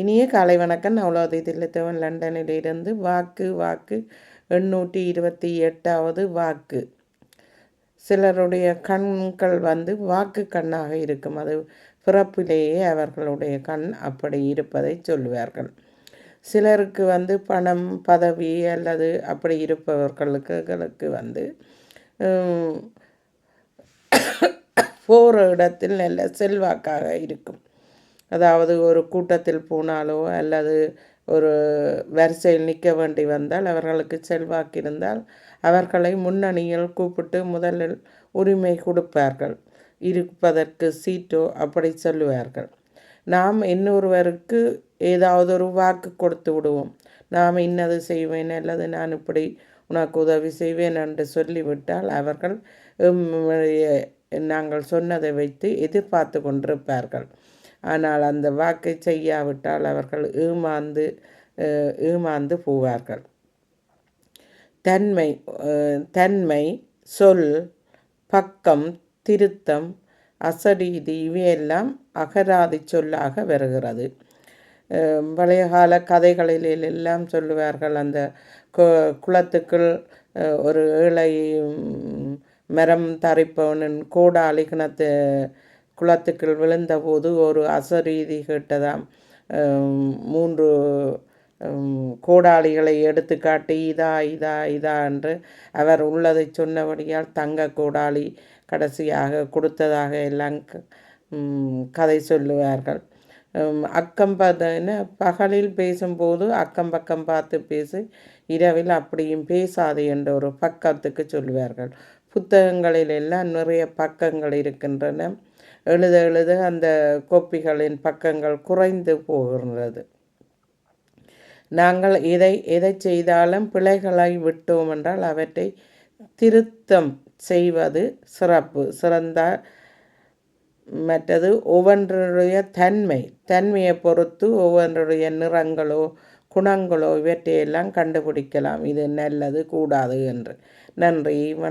இனிய காலை வணக்கம். நவலோதி தில்லத்தவன். லண்டனில் இருந்து வாக்கு வாக்கு. எண்ணூற்றி இருபத்தி எட்டாவது வாக்கு. சிலருடைய கண்கள் வந்து வாக்கு கண்ணாக இருக்கும். அது பிறப்பிலேயே அவர்களுடைய கண் அப்படி இருப்பதை சொல்லுவார்கள். சிலருக்கு வந்து பணம் பதவி அல்லது அப்படி இருப்பவர்களுக்கு வந்து போகிற இடத்தில் நல்ல செல்வாக்காக இருக்கும். அதாவது ஒரு கூட்டத்தில் போனாலோ அல்லது ஒரு வரிசையில் நிற்க வேண்டி வந்தால் அவர்களுக்கு செல்வாக்கிருந்தால் அவர்களை முன்னணியில் கூப்பிட்டு முதலில் உரிமை கொடுப்பார்கள். இருப்பதற்கு சீட்டோ அப்படி சொல்லுவார்கள். நாம் இன்னொருவருக்கு ஏதாவது ஒரு வாக்கு கொடுத்து விடுவோம். நாம் இன்னது செய்வேன் அல்லது நான் இப்படி உனக்கு உதவி செய்வேன் என்று சொல்லிவிட்டால் அவர்கள் நாங்கள் சொன்னதை வைத்து எதிர்பார்த்து கொண்டிருப்பார்கள். ஆனால் அந்த வாக்கை செய்யாவிட்டால் அவர்கள் ஏமாந்து ஏமாந்து போவார்கள். தன்மை தன்மை சொல் பக்கம் திருத்தம் அசடீதி இவையெல்லாம் அகராதி சொல்லாக வருகிறது. பழைய கால கதைகளில் எல்லாம் சொல்லுவார்கள் அந்த குளத்துக்குள் ஒரு ஏழை மரம் தரிப்பவனின் கோடாலி கிணத்து குளத்துக்குள் விழுந்தபோது ஒரு அசரீதி கேட்டதாம். மூன்று கோடாளிகளை எடுத்து காட்டி இதா இதா இதா என்று அவர் உள்ளதை சொன்னபடியால் தங்க கோடாளி கடைசியாக கொடுத்ததாக எல்லாம் கதை சொல்லுவார்கள். அக்கம் பார்த்தீங்கன்னா பகலில் பேசும்போது அக்கம் பக்கம் பார்த்து பேசி இரவில் அப்படியும் பேசாது என்ற ஒரு பக்கத்துக்கு சொல்லுவார்கள். புத்தகங்களில் எல்லாம் நிறைய பக்கங்கள் இருக்கின்றன. எழுத எழுத அந்த கோப்பிகளின் பக்கங்கள் குறைந்து போகின்றது. நாங்கள் எதை எதை செய்தாலும் பிழைகளை விட்டோம் என்றால் அவற்றை திருத்தம் செய்வது சிறப்பு சிறந்த மற்றது ஒவ்வொன்றுடைய தன்மை. தன்மையை பொறுத்து ஒவ்வொன்றுடைய நிறங்களோ குணங்களோ இவற்றையெல்லாம் கண்டுபிடிக்கலாம். இது நல்லது கூடாது என்று. நன்றி வணக்கம்.